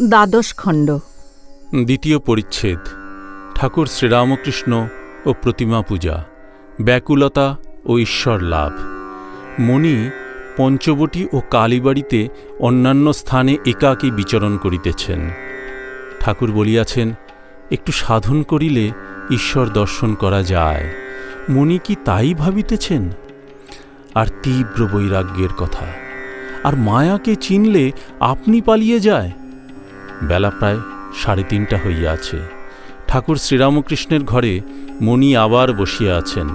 দ্বাদশ খণ্ড। দ্বিতীয় পরিচ্ছেদ, ঠাকুর শ্রীরামকৃষ্ণ ও প্রতিমা পূজা, ব্যাকুলতা ও ঈশ্বর লাভ। মণি পঞ্চবটী ও কালীবাড়িতে অন্যান্য স্থানে একাকী বিচরণ করিতেছেন। ঠাকুর বলিয়াছেন, একটু সাধন করিলে ঈশ্বর দর্শন করা যায়। মণি কি তাই ভাবিতেছেন? আর তীব্র বৈরাগ্যের কথা, আর মায়াকে চিনলে আপনি পালিয়ে যায়? বেলা প্রায় সাড়ে তিনটা হইয়াছে ঠাকুর শ্রীরামকৃষ্ণের ঘরে মণি আবার বসিয়া আছেন।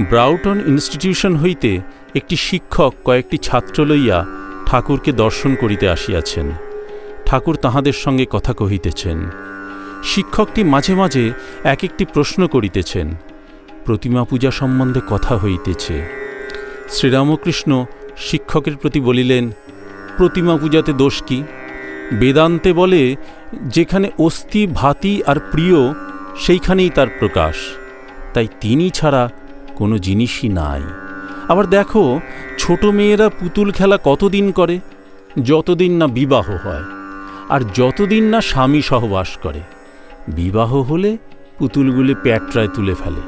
ব্রাউটন ইনস্টিটিউশন হইতে একটি শিক্ষক কয়েকটি ছাত্র লইয়া ঠাকুরকে দর্শন করিতে আসিয়াছেন। ঠাকুর তাহাদের সঙ্গে কথা কহিতেছেন। শিক্ষকটি মাঝে মাঝে এক একটি প্রশ্ন করিতেছেন। প্রতিমা পূজা সম্বন্ধে কথা হইতেছে। শ্রীরামকৃষ্ণ শিক্ষকের প্রতি বলিলেন, প্রতিমা পূজাতে দোষ কি? বেদান্তে বলে, যেখানে অস্থি, ভাতি আর প্রিয়, সেইখানেই তার প্রকাশ। তাই তিনি ছাড়া কোনো জিনিসই নাই। আবার দেখো, ছোট মেয়েরা পুতুল খেলা কতদিন করে? যতদিন না বিবাহ হয়, আর যতদিন না স্বামী সহবাস করে। বিবাহ হলে পুতুলগুলি প্যাটরায় তুলে ফেলে।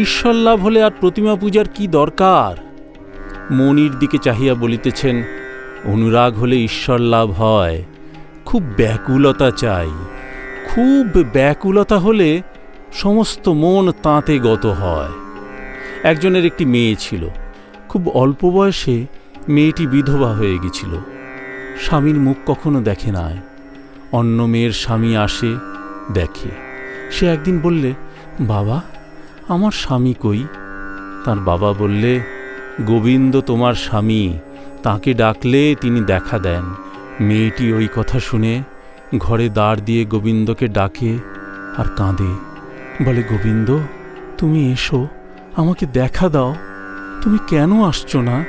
ঈশ্বর লাভ হলে আর প্রতিমা পূজার কি দরকার? মনির দিকে চাহিয়া বলিতেছেন, অনুরাগ হলে ঈশ্বর লাভ হয়। খুব ব্যাকুলতা চাই। খুব ব্যাকুলতা হলে সমস্ত মন তাঁতে গত হয়। একজনের একটি মেয়ে ছিল। খুব অল্প বয়সে মেয়েটি বিধবা হয়ে গেছিল। স্বামীর মুখ কখনো দেখে নাই। অন্য মেয়ের স্বামী আসে, দেখে। সে একদিন বললে, বাবা, আমার স্বামী কই? তার বাবা বললে, গোবিন্দ তোমার স্বামী। তাকে ডাকলে তিনি দেখা দেন। মেয়েটি ওই কথা শুনে ঘরে দাঁড় দিয়ে গোবিন্দকে ডাকে আর কাঁদে। বলে, গোবিন্দ, তুমি এসো, আমাকে দেখা দাও। তুমি কেন আসছো না?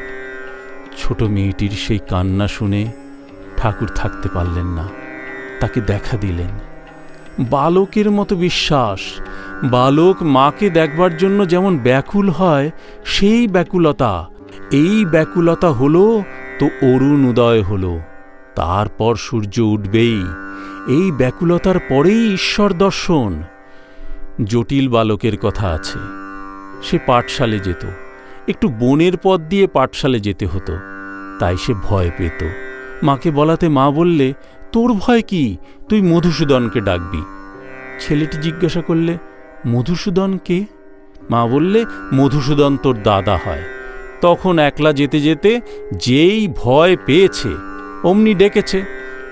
ছোট মেয়েটির সেই কান্না শুনে ঠাকুর থাকতে পারলেন না। তাকে দেখা দিলেন। বালকের মতো বিশ্বাস। বালক মাকে দেখবার জন্য যেমন ব্যাকুল হয়, সেই ব্যাকুলতা। এই ব্যাকুলতা হলো তো অরুণ উদয় হলো। তারপর সূর্য উঠবেই। এই ব্যাকুলতার পরেই ঈশ্বর দর্শন। জটিল বালকের কথা আছে। সে পাঠশালে যেত। একটু বনের পথ দিয়ে পাঠশালে যেতে হতো। তাই সে ভয় পেত। মাকে বলাতে মা বললে, তোর ভয় কি? তুই মধুসূদনকে ডাকবি। ছেলেটি জিজ্ঞাসা করলে, মধুসূদন কে? মা বললে, মধুসূদন তোর দাদা হয়। তখন একলা যেতে যেতে যেই ভয় পেয়েছে অমনি ডেকেছে,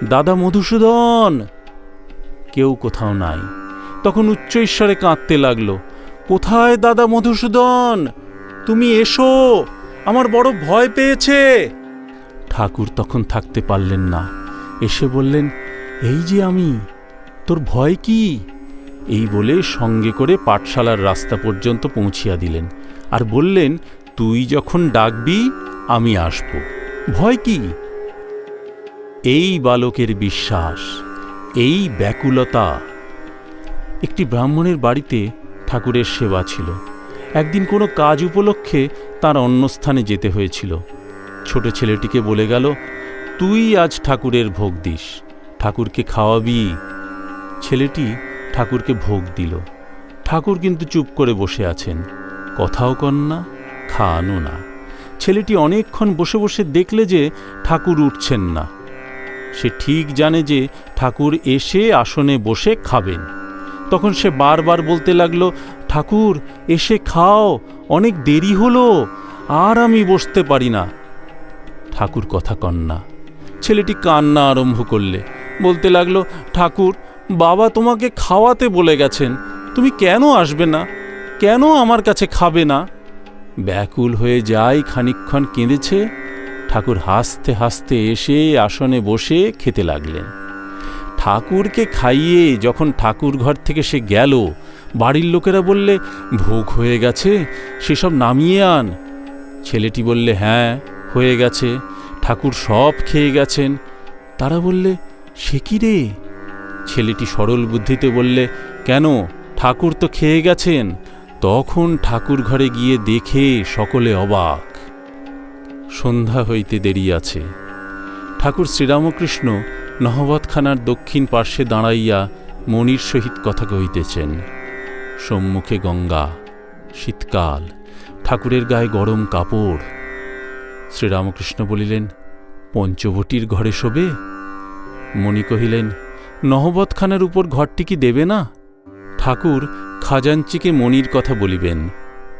দাদা মধুসূদন! কেউ কোথাও নাই। তখন উচ্চ ঈশ্বরে কাঁদতে লাগল, কোথায় দাদা মধুসূদন? তুমি এসো, আমার বড় ভয় পেয়েছে! ঠাকুর তখন থাকতে পারলেন না। এসে বললেন, এই যে আমি, তোর ভয় কি? এই বলে সঙ্গে করে পাঠশালার রাস্তা পর্যন্ত পৌঁছিয়া দিলেন। আর বললেন, তুই যখন ডাকবি, আমি আসব। ভয় কি? এই বালকের বিশ্বাস, এই ব্যাকুলতা। একটি ব্রাহ্মণের বাড়িতে ঠাকুরের সেবা ছিল। একদিন কোনো কাজ উপলক্ষে তার অন্যস্থানে যেতে হয়েছিল। ছোট ছেলেটিকে বলে গেল, তুই আজ ঠাকুরের ভোগ দিস, ঠাকুরকে খাওয়াবি। ছেলেটি ঠাকুরকে ভোগ দিল। ঠাকুর কিন্তু চুপ করে বসে আছেন। কথাও কন না খাওয়ানো না। ছেলেটি অনেকক্ষণ বসে বসে দেখলে যে ঠাকুর উঠছেন না। সে ঠিক জানে যে ঠাকুর এসে আসনে বসে খাবেন। তখন সে বারবার বলতে লাগল, ঠাকুর, এসে খাও, অনেক দেরি হলো, আর আমি বসতে পারি না। ঠাকুর কথা কন না ছেলেটি কান্না আরম্ভ করলে। বলতে লাগল, ঠাকুর, বাবা তোমাকে খাওয়াতে বলে গেছেন, তুমি কেন আসবে না? কেন আমার কাছে খাবে না? ব্যাকুল হয়ে যাই খানিকক্ষণ কেঁদেছে। ঠাকুর হাসতে হাসতে এসে আসনে বসে খেতে লাগলেন। ঠাকুরকে খাইয়ে যখন ঠাকুর ঘর থেকে সে গেল, বাড়ির লোকেরা বললে, ভোগ হয়ে গেছে, সেসব নামিয়ে আন। ছেলেটি বললে হ্যাঁ হয়ে গেছে, ঠাকুর সব খেয়ে গেছেন। তারা বললে, সে কি রে? ছেলেটি সরল বুদ্ধিতে বললে, কেন, ঠাকুর তো খেয়ে গেছেন। তখন ঠাকুর ঘরে গিয়ে দেখে সকলে অবাক। সন্ধ্যা হইতে দেরি আছে। ঠাকুর শ্রীরামকৃষ্ণ নহবতখানার দক্ষিণ পার্শ্বে দাঁড়াইয়া মণির সহিত কথা কহিতেছেন, সম্মুখে গঙ্গা, শীতকাল, ঠাকুরের গায়ে গরম কাপড়। শ্রীরামকৃষ্ণ বলিলেন, পঞ্চবটির ঘরে শোবে? মণি কহিলেন, নহবতখানার উপর ঘরটি কি দেবে না? ঠাকুর খাজাঞ্চিকে মণির কথা বলিবেন,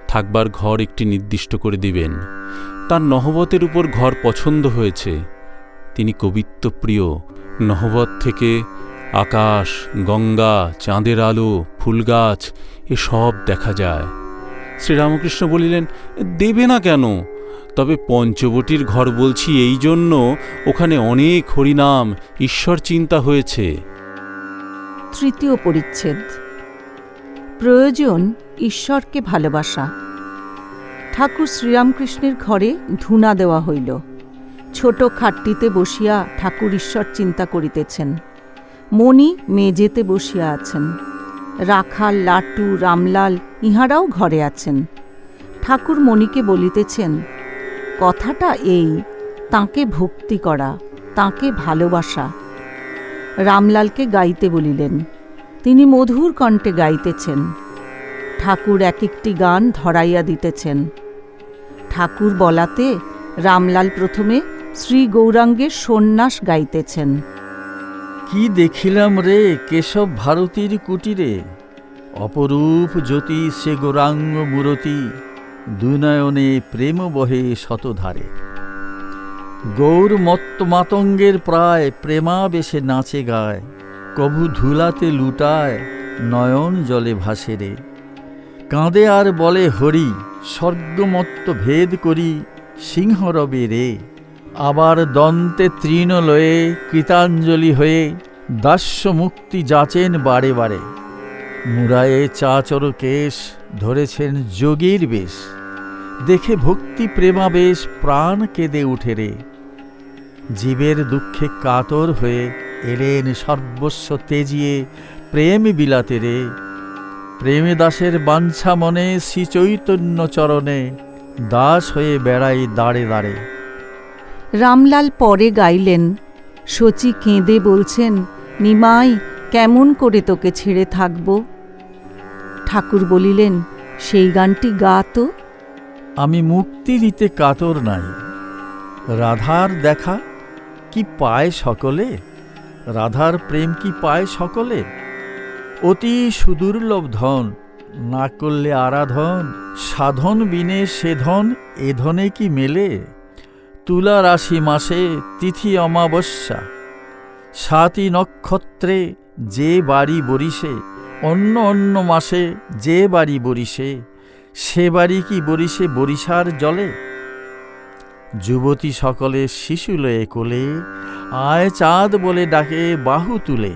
থাকবার ঘর একটি নির্দিষ্ট করে দিবেন। তার নহবতের উপর ঘর পছন্দ হয়েছে। তিনি কবিত্বপ্রিয়। নহবত থেকে আকাশ, গঙ্গা, চাঁদের আলো, ফুলগাছ, এসব দেখা যায়। শ্রীরামকৃষ্ণ বলিলেন, দেবে না কেন? তবে পঞ্চবটির ঘর বলছি এই জন্য ওখানে অনেক হরিনাম, ঈশ্বর চিন্তা হয়েছে। তৃতীয় পরিচ্ছেদ। প্রয়োজন ঈশ্বরকে ভালোবাসা। ঠাকুর শ্রীরামকৃষ্ণের ঘরে ধুনা দেওয়া হইল। ছোট খাটটিতে বসিয়া ঠাকুর ঈশ্বর চিন্তা করিতেছেন। মণি মেজেতে বসিয়া আছেন। রাখাল, লাটু, রামলাল ইহারাও ঘরে আছেন। ঠাকুর মণিকে বলিতেছেন, কথাটা এই, তাকে ভক্তি করা, তাকে ভালোবাসা। রামলালকে গাইতে বলিলেন, তিনি মধুর কণ্ঠে গাইতেছেন। ঠাকুর এক একটি গান ধরাইয়া দিতেছেন। ঠাকুর বলাতে রামলাল প্রথমে শ্রী গৌরাঙ্গের সন্ন্যাস গাইতেছেন। কি দেখিলাম রে কেশব ভারতীর কুটিরে? অপরূপ জ্যোতি সে গৌরাঙ্গ মূরতি, দুনয়নে প্রেম বহে শতধারে। গৌর মাতঙ্গের প্রায় প্রেমাবেশে নাচে গায়, কভু ধুলাতে লুটায় নয়ন জলে ভাসে রে। কাঁদে আর বলে হরি স্বর্গমত্ত ভেদ করি সিংহরবে রে। আবার দন্তে তৃণ লয়ে কৃতাঞ্জলি হয়ে দাস্য মুক্তি যাচেন বারে বারে। মুরায়ে চাচর কেশ ধরেছেন যোগীর বেশ। দেখে ভক্তি প্রেমাবেশ প্রাণ কেঁদে উঠে রে। জীবের দুঃখে কাতর হয়ে এলেন সর্বস্ব তেজিয়ে প্রেম বিলাতে রে। প্রেমে দাসের বাঞ্ছা মনে শ্রীচৈতন্য চরণে দাস হয়ে বেড়াই দাঁড়ে দাঁড়ে। রামলাল পরে গাইলেন শচী কেঁদে বলছেন নিমাই কেমন করে তোকে ছেড়ে থাকব? ঠাকুর বলিলেন সেই গানটি গা তো। আমি মুক্তি দিতে কাতর নাই। রাধার দেখা কি পায় সকলে? রাধার প্রেম কি পায় সকলে? অতি সুদুর্লভ ধন, না করলে আরাধন, সাধন বিনে সে ধন, এ ধনে কি মেলে? তুলা রাশি মাসে তিথি অমাবস্যা, সাতই নক্ষত্রে যে বাড়ি বরিশে, অন্য অন্য মাসে যে বাড়ি বরিশে, সে বাড়ি কি বরিশে বরিশার জলে? যুবতী সকলে শিশু লয়ে কোলে, আয় চাঁদ বলে ডাকে বাহু তুলে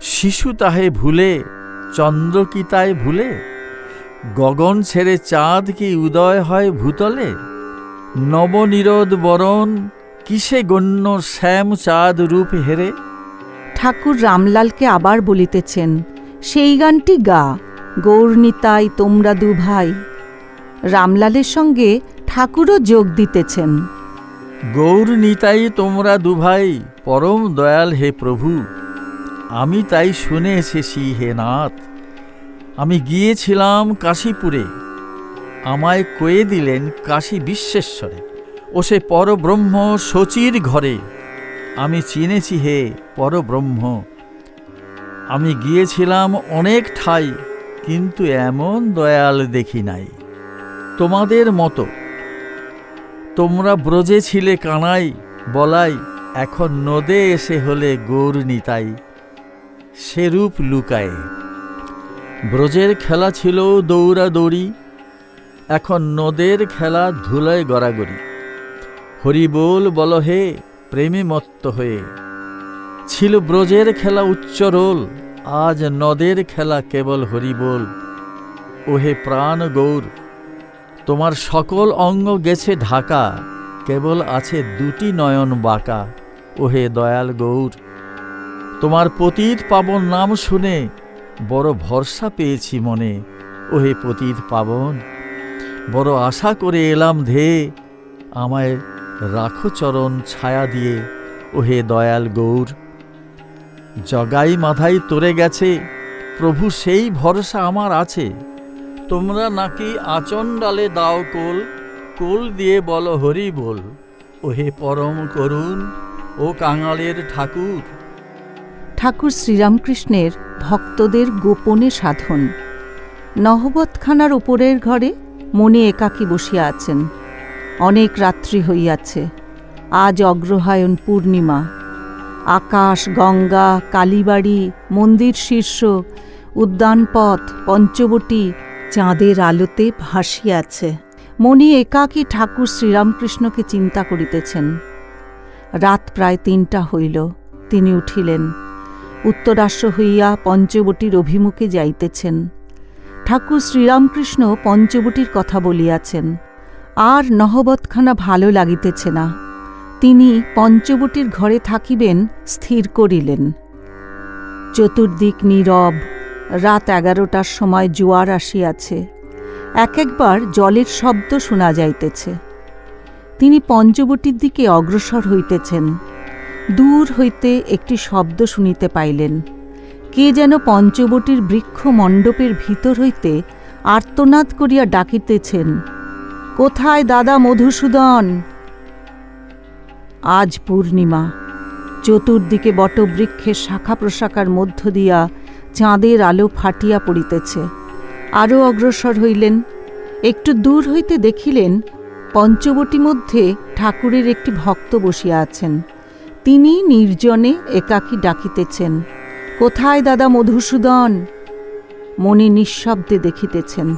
শিশু তাহে ভুলে চন্দ্র কি তাই ভুলে গগন ছেড়ে চাঁদ কি উদয় হয় ভূতলে? নবনিরোধ বরণ কিসে গণ্য শ্যাম চাঁদ রূপ হেরে? ঠাকুর রামলালকে আবার বলিতেছেন সেই গানটি গা গৌরনিতাই তোমরা দু ভাই। রামলালের সঙ্গে ঠাকুরও যোগ দিতেছেন। গৌর নিতাই তোমরা দুভাই পরম দয়াল হে প্রভু। আমি তাই শুনে এসেছি হে নাথ। আমি গিয়েছিলাম কাশীপুরে। আমায় কয়ে দিলেন কাশী বিশ্বেশ্বরে। ও সে পরব্রহ্ম শচীর ঘরে। আমি চিনেছি হে পরব্রহ্ম। আমি গিয়েছিলাম অনেক ঠাই, কিন্তু এমন দয়াল দেখি নাই। তোমাদের মতো। তোমরা ব্রজে ছিলে কানাই, বলাই এখন নদে এসে হলে গৌর নিতাই। সেরূপ লুকায়। ব্রজের খেলা ছিল দৌড়াদৌড়ি, এখন নদের খেলা ধুলায় গড়াগড়ি। হরি বল হে, প্রেমে মত্ত হয়ে। ছিল ব্রজের খেলা উচ্চরোল আজ নদের খেলা কেবল হরি বল। ওহে প্রাণ গৌর, তোমার সকল অঙ্গ গেছে ঢাকা, কেবল আছে দুটি নয়ন বাঁকা। ওহে দয়াল গৌর। তোমার পতিত পাবন নাম শুনে বড় ভরসা পেয়েছি মনে। ওহে পতিত পাবন, বড় আশা করে এলাম ধে, আমায় রাখো চরণ ছায়া দিয়ে, ওহে দয়াল গৌর। জগাই মাথায় তোরে গেছে, প্রভু সেই ভরসা আমার আছে। তোমরা নাকি আচণ্ডালে দাও কোল কোল দিয়ে বলো হরি বল। ওহে পরম করুণ ও কাঙালের ঠাকুর ঠাকুর শ্রীরামকৃষ্ণের ভক্তদের গোপনে সাধন। নহবতখানার উপরের ঘরে মনে একাকী বসিয়া আছেন। অনেক রাত্রি হইয়াছে। আজ অগ্রহায়ণ পূর্ণিমা। আকাশ, গঙ্গা, কালীবাড়ি, মন্দির শীর্ষ, উদ্যানপথ, পঞ্চবটী চাঁদের আলোতে ভাসিয়াছে। মনি একাকী ঠাকুর শ্রীরামকৃষ্ণকে চিন্তা করিতেছেন। রাত প্রায় তিনটা হইল। তিনি উঠিলেন। উত্তরাশ্র হইয়া পঞ্চবটির অভিমুখে যাইতেছেন। ঠাকুর শ্রীরামকৃষ্ণ পঞ্চবটির কথা বলিয়াছেন, আর নহবতখানা ভালো লাগিতেছে না। তিনি পঞ্চবটির ঘরে থাকিবেন, স্থির করিলেন। চতুর্দিক নীরব, রাত এগারোটার সময় জোয়ার আসিয়াছে। এক একবার জলের শব্দ শোনা যাইতেছে। তিনি পঞ্চবটির দিকে অগ্রসর হইতেছেন। দূর হইতে একটি শব্দ শুনিতে পাইলেন। কে যেন পঞ্চবটির বৃক্ষ মণ্ডপের ভিতর হইতে আর্তনাদ করিয়া ডাকিতেছেন, কোথায় দাদা মধুসূদন? আজ পূর্ণিমা। চতুর্দিকে বটবৃক্ষের শাখা প্রশাখার মধ্য দিয়া চাঁদের আলো ফাটিয়া পড়িতেছে। আরও অগ্রসর হইলেন। একটু দূর হইতে দেখিলেন পঞ্চবটি মধ্যে ঠাকুরের একটি ভক্ত বসিয়া আছেন। তিনি নির্জনে একাকী ডাকিতেছেন কোথায় দাদা মধুসূদন? মনে নিঃশব্দে দেখিতেছেন।